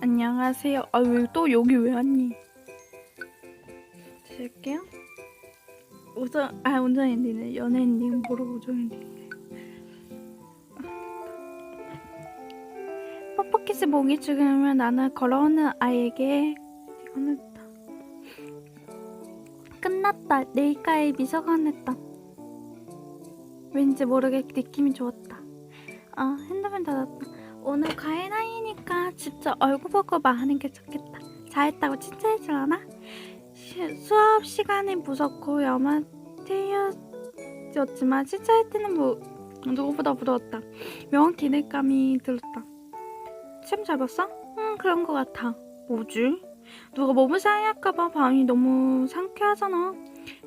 안녕하세요. 아, 왜 또 여기 왜 왔니? 드릴게요. 우선, 아, 운전 엔딩네. 연애 엔딩 모르고 우정 엔딩. 뻑뻑키스 목이 죽으면 나는 걸어오는 아이에게 이거는 다 끝났다. 내일가에 미소가 냈다. 왠지 모르게 느낌이 좋았다. 아, 핸드폰 닫았다. 오늘 과외 나이니까 직접 얼굴 보고 말하는 게 좋겠다. 잘했다고? 시- 수업 시간이 무섭고 여마태였지만 칭찬할 때는 뭐 누구보다 부러웠다. 명 기대감이 들었다. 잘 봤어? 응 그런 거 같아. 뭐지? 누가 몸을 상할까봐 밤이 너무 상쾌하잖아.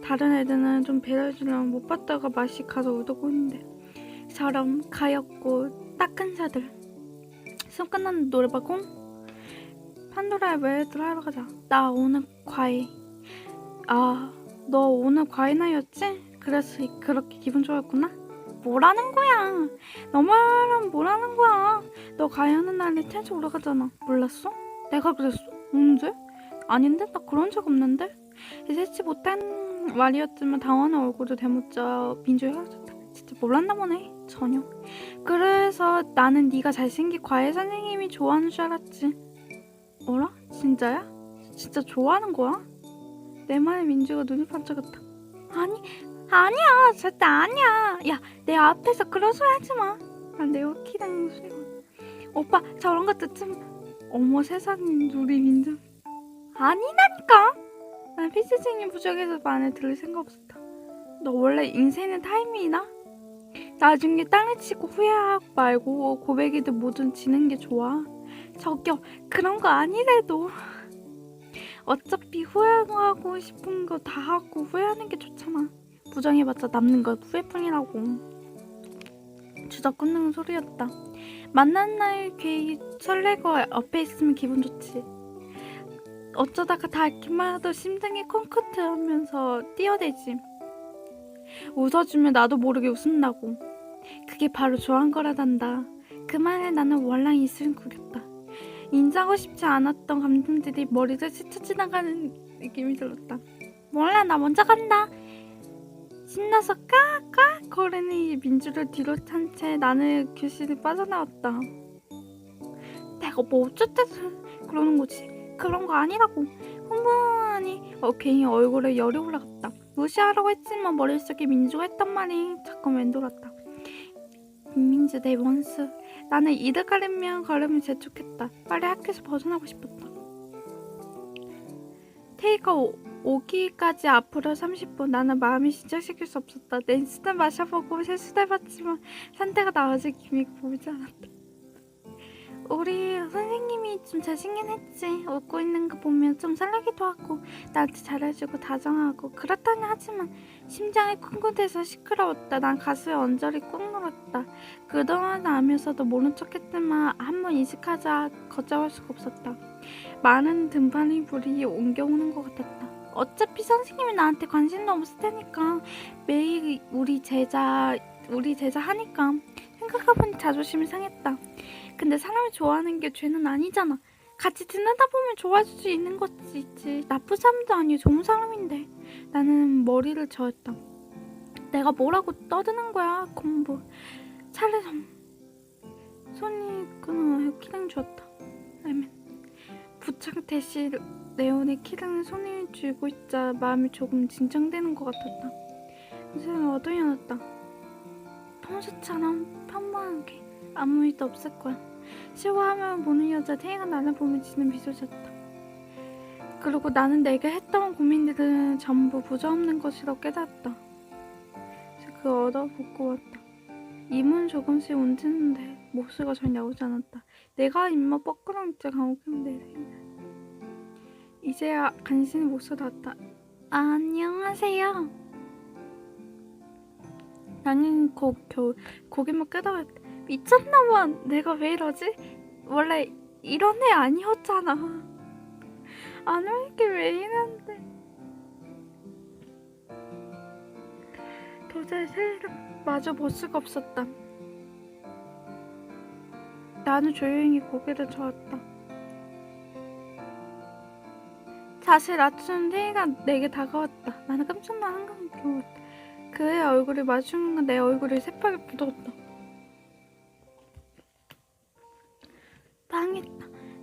다른 애들은 좀 배려해주려면 못 봤다가 맛이 가서 울고 있는데 저럼 가엾고 따끈 자들 수업 끝났는데 노래방 공? 판도라의 웨이드를 하러 가자 나 오늘 과외 아 너 오늘 과외 나이였지? 그래서 이- 그렇게 기분 좋았구나? 뭐라는 거야 너 말은 뭐라는 거야 너 과외하는 날에 텐션 올라가잖아 몰랐어? 내가 그랬어? 언제? 아닌데? 나 그런 적 없는데? 예상치 못한 말이었지만 당황한 얼굴도 대묻자 민주에 헤어졌다. 진짜 몰랐나 보네. 전혀. 그래서 나는 네가 잘생긴 과외 선생님이 좋아하는 줄 알았지. 어라? 진짜야? 진짜 좋아하는 거야? 내 말에 민주가 눈이 반짝였다. 아니, 아니야. 절대 아니야. 야, 내 앞에서 그런 소리 하지 마. 난내 키다는 소리가. 오빠, 저런 거 듣지 마. 어머 세상에 우리 민주. 아니라니까. 난 필수생님 부족해서 말을 들을 생각 없었다. 너 원래 인생은 타이밍이나? 나중에 땅을 치고 후회하고 말고 고백이든 뭐든 지는 게 좋아. 저기요, 그런 거 아니래도. 어차피 후회하고 싶은 거 다 하고 후회하는 게 좋잖아. 부정해봤자 남는 건 후회뿐이라고. 주작 끊는 소리였다. 만난 날 괜히 설레고 옆에 있으면 기분 좋지. 어쩌다가 닿기만 하도 심장이 콩커트 하면서 뛰어대지. 웃어주면 나도 모르게 웃는다고. 그게 바로 좋아한 거라단다. 그 말에 나는 월랑 이슬 구겼다. 인정하고 싶지 않았던 감정들이 머리를 스쳐 지나가는 느낌이 들었다. 몰라 나 먼저 간다. 신나서 까까 거리는 이 민주를 뒤로 탄채 나는 교실을 빠져나왔다. 내가 뭐 어쨌든 그러는 거지. 그런 거 아니라고. 흥분하니 어, 괜히 얼굴에 열이 올라갔다. 무시하라고 했지만 머릿속에 민주가 했단 말이 자꾸 맴돌았다. 민주 내 원수. 나는 이득 가리면 걸으면 재촉했다. 빨리 학교에서 벗어나고 싶었다. 테이가 오, 오기까지 앞으로 30분. 나는 마음이 시작시킬 수 없었다. 렌스도 마셔보고 세수도 해봤지만 상태가 나아질 기미 보이지 않았다. 우리 선생님이 좀 잘생긴 했지. 웃고 있는 거 보면 좀 설레기도 하고 나한테 잘해주고 다정하고 그렇다니 하지만 심장이 쿵쿵대서 시끄러웠다. 난 가슴에 언저리 꾹 눌렀다. 그동안 알면서도 모른 척했지만 한 번 인식하자 거절할 수가 없었다. 많은 등반이 불이 옮겨오는 것 같았다. 어차피 선생님이 나한테 관심도 없을 테니까 매일 우리 제자 우리 제자 하니까 생각해보니 자존심이 상했다. 근데 사람이 좋아하는 게 죄는 아니잖아. 같이 지내다 보면 좋아할 수 있는 것이 있지. 나쁜 사람도 아니고 좋은 사람인데. 나는 머리를 저었다. 내가 뭐라고 떠드는 거야, 공부. 차례 좀. 손이 끊어 키링 주었다. 아멘. 부착 대시 네온의 키링을 손에 쥐고 있자 마음이 조금 진정되는 것 같았다. 인생을 어두워놨다. 평소처럼 평범하게 아무 일도 없을 거야. 싫어하면 보는 여자 태희가 나를 보면 지는 미소 졌다. 그리고 나는 내가 했던 고민들은 전부 부자없는 것이라고 깨달았다. 그 얻어먹고 왔다. 입은 조금씩 움직이는데 목소리가 잘 나오지 않았다. 내가 입맛 뻐꾸렁지 강호경인데 이제야 간신히 목소리 나왔다. 안녕하세요. 나는 고, 겨, 고개만 끄덕였다. 미쳤나봐. 내가 왜 이러지? 원래 이런 애 아니었잖아. 안 울게 왜 이러는데. 도저히 세이를 마주 볼 수가 없었다. 나는 조용히 고개를 저었다. 다시 낮춘 태희가 내게 다가왔다. 나는 깜짝 놀라 한강 들어왔다. 그의 얼굴이 순간 내 얼굴이 굳었다. 망했다.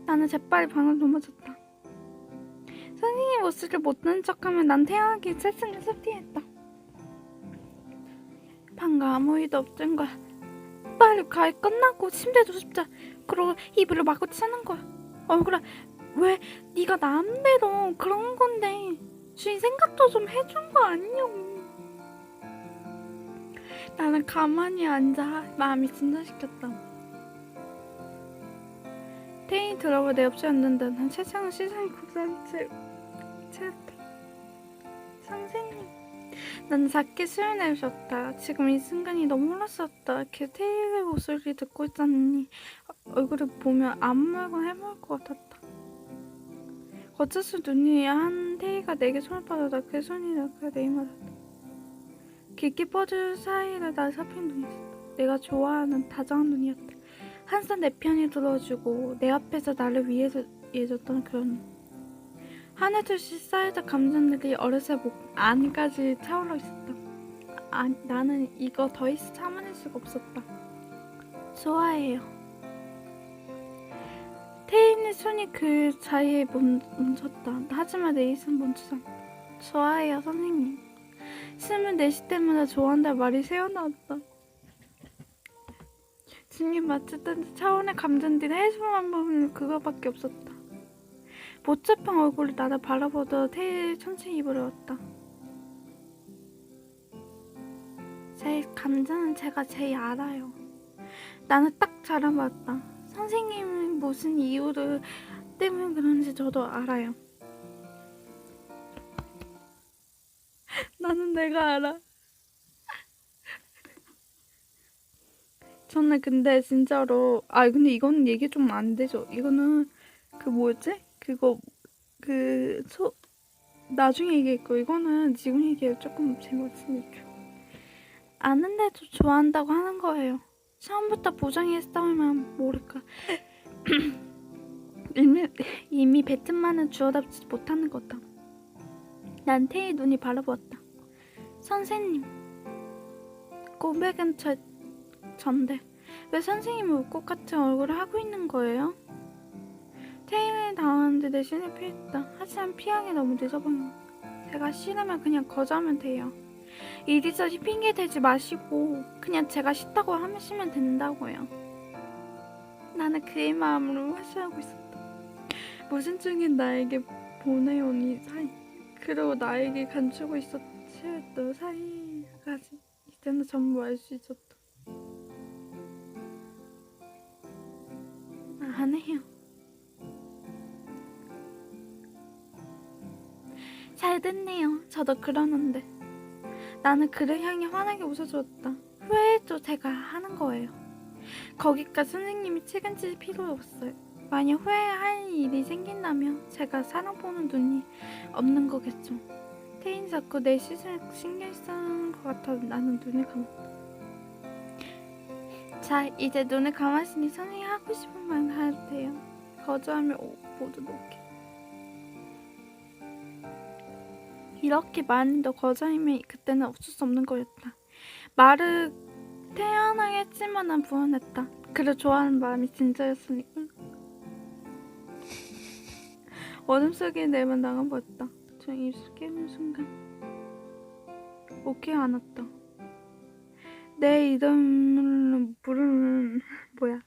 나는 재빨리 방을 넘어졌다. 선생님 모습을 못 듣는 척하면 난 태양하게 세상을 섭리했다. 방금 아무 일도 없던 거야. 빨리 과외 끝나고 침대에 누습자. 그러고 이불을 마구 치는 거야. 얼굴아 왜 네가 마음대로 그런 건데 주인 생각도 좀 해준 거 아니냐고. 나는 가만히 앉아 마음이 진정시켰다. 태인이 들어와 내 옆에 앉는다. 난 굳은 채 채였다. 선생님. 난 작게 수을 내쉬었다. 지금 이 순간이 너무 흘렀었다. 걔 태일의 목소리 듣고 있잖니. 얼굴을 보면 아무 말건 해볼 것 같았다. 어째서 눈이 한 태희가 내게 손을 뻗었다. 그 손이 나가 내 입맞았다. 깊게 뻗을 사이를 날 살핀 눈이 있었다. 내가 좋아하는 다정한 눈이었다. 항상 내 편이 들어주고 내 앞에서 나를 위해서 해줬던 그런 눈. 하늘듯이 쌓이던 감정들이 어느새 목 안까지 차올라 있었다. 아, 나는 이거 더 이상 참아낼 수가 없었다. 좋아해요. 태인의 손이 그 멈- 멈췄다. 하지만 내 입은 멈추지. 좋아해요, 선생님. 24시 때마다 좋아한다는 말이 새어나왔다. 주님 맞췄던 차원의 감정들이 해소만 보면 그거밖에 없었다. 못잡힌 얼굴이 나를 바라보다 태의 천천히 입을 열었다. 제 감정은 제가 제일 알아요. 나는 딱잘 알아봤다. 선생님이 무슨 이유를 때문에 그런지 저도 알아요. 나는 내가 알아. 저는 근데 진짜로 아 근데 이거는 얘기 좀 안 되죠. 이거는 그 뭐였지? 그거 그 소 나중에 얘기했고 이거는 지금 얘기해 조금 재미없으니까 아는데도 좋아한다고 하는 거예요. 처음부터 부정했으면 모를까. 이미, 이미 뱉은만은 주워담지 못하는 거다. 난 태의 눈이 바라보았다. 선생님, 고백은 저, 전데 왜 선생님이 울것 같은 얼굴을 하고 있는 거예요? 태인을 당하는데 내 신을 피했다. 하지만 피하기 너무 늦어버린 것. 제가 싫으면 그냥 거절하면 돼요. 이리저리 핑계 대지 마시고 그냥 제가 싫다고 하시면 된다고요. 나는 그의 마음으로 화시하고 있었다. 무슨 중인 나에게 보내온 이 사이 그리고 나에게 감추고 있었던 사이까지 이제는 전부 알 수 있었다. 안 해요. 잘 됐네요. 저도 그러는데. 나는 그를 향해 환하게 웃어주었다. 후회해도 제가 하는 거예요. 거기까지 선생님이 책임질 필요 없어요. 만약 후회할 일이 생긴다면 제가 사랑 보는 눈이 없는 거겠죠. 태인 자꾸 내 시선을 신경 쓰는 것 같아 나는 눈을 감았다. 자, 이제 눈을 감았으니 선생님 하고 싶은 말 해도 돼요. 거절하면 오- 모두 놓게. 이렇게 더 거절이면 그때는 어쩔 수 없는 거였다. 말을 태연하게 했지만 난 불안했다. 그를 좋아하는 마음이 진짜였으니까. 어둠 속에 내만 나가버렸다. 저 입술 깨는 순간 오케이 않았다. 내 이름을 부르는 뭐야?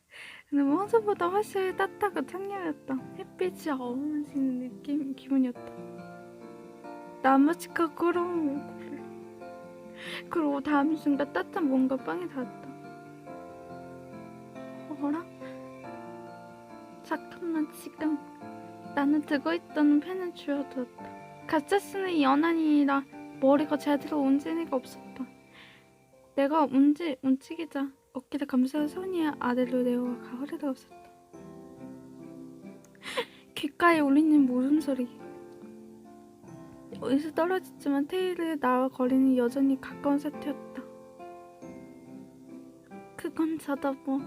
근데 평소보다 훨씬 따뜻하고 창렬했다. 햇빛이 어우러지는 느낌 기분이었다. 나무치카 물. 그리고 다음 순간 따뜻한 뭔가 빵에 닿았다. 어라? 잠깐만 지금 나는 들고 있던 펜을 쥐어두었다. 가짜 쓰는 연한이라 머리가 제대로 움직이가 없었다. 내가 움직 움직이자 어깨를 감싸는 손이 아래로 내려가 흐르다 없었다. 귓가에 울리는 물음소리. 어디서 떨어졌지만 테일을 나와 거리는 여전히 가까운 상태였다. 그건 저도 뭐.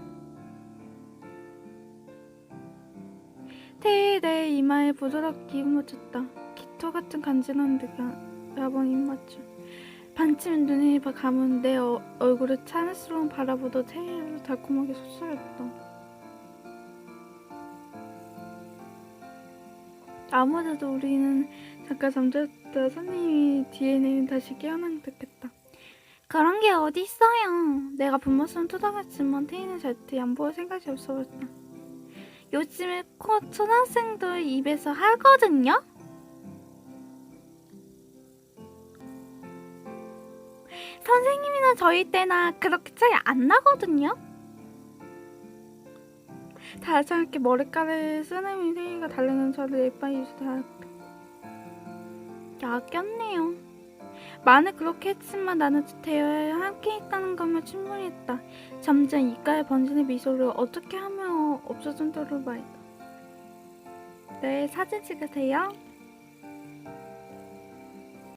테일의 이마에 부드럽게 입맞췄다. 깃털 같은 간지난 느낌. 여러분 입맞춤. 반쯤 눈이 감은 내 어, 얼굴을 찬스러운 바라보던 태희를 달콤하게 속삭였다. 아무래도 우리는 잠깐 잠들었다 손님이 뒤에는 다시 깨어난 듯했다. 그런 게 어디 있어요. 내가 분모습은 투닥했지만 태희는 절대 양보할 생각이 없어졌다. 요즘에 곧 초등학생들 입에서 하거든요? 선생님이나 저희 때나 그렇게 차이 안 나거든요? 다정하게 머리카락에 쓰는 태희가 달래는 저를 예뻐해 주다. 야꼈네요. 말은 그렇게 했지만 나는 대화에 함께 있다는 것만 충분히 했다. 점점 이가에 번지는 미소를 어떻게 하면 없어진다를 말이다. 네, 사진 찍으세요.